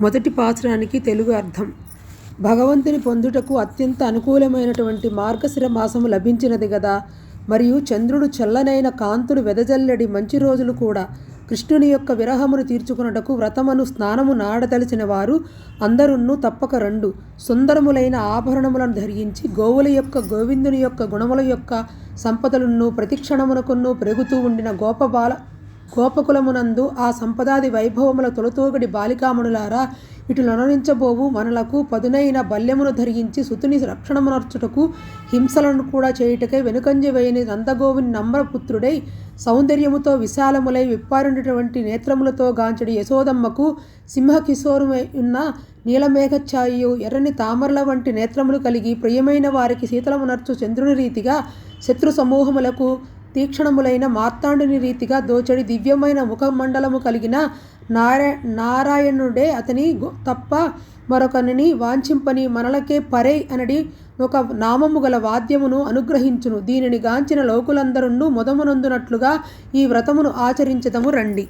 మొదటి పాత్రానికి తెలుగు అర్థం. భగవంతుని పొందుటకు అత్యంత అనుకూలమైనటువంటి మార్గశిర మాసము లభించినది గదా. మరియు చంద్రుడు చల్లనైన కాంతులు వెదజల్లడి మంచి రోజులు కూడా కృష్ణుని యొక్క విరహమును తీర్చుకున్నటకు వ్రతమును స్నానము నాడదలిచిన వారు అందరును తప్పక రెండు. సుందరములైన ఆభరణములను ధరించి గోవుల యొక్క గోవిందుని యొక్క గుణముల యొక్క సంపదలను ప్రతిక్షణమునకును పెరుగుతూ ఉండిన గోపబాల గోపకులమునందు ఆ సంపదాది వైభవముల తొలతూగడి బాలికామణులారా ఇటు నొనరించబోవు మనలకు పదునైన బల్యమును ధరించి సుతుని రక్షణమునర్చుటకు హింసలను కూడా చేయుటకై వెనుకంజ వేయని నందగోవిని నమ్రపుత్రుడై సౌందర్యముతో విశాలములై విప్పారినటువంటి నేత్రములతో గాంచడి యశోదమ్మకు సింహకిశోరమై ఉన్న నీలమేఘఛాయు ఎర్రని తామరల వంటి నేత్రములు కలిగి ప్రియమైన వారికి శీతలమునర్చు చంద్రుని రీతిగా శత్రు సమూహములకు తీక్షణములైన మార్తాండుని రీతిగా దోచడి దివ్యమైన ముఖమండలము కలిగిన నారా నారాయణుడే అతని తప్ప మరొకనిని వాంఛింపని మనలకే పరై అనడి ఒక నామము గల వాద్యమును అనుగ్రహించును. దీనిని గాంచిన లోకులందరును మొదమునందునట్లుగా ఈ వ్రతమును ఆచరించదము రండి.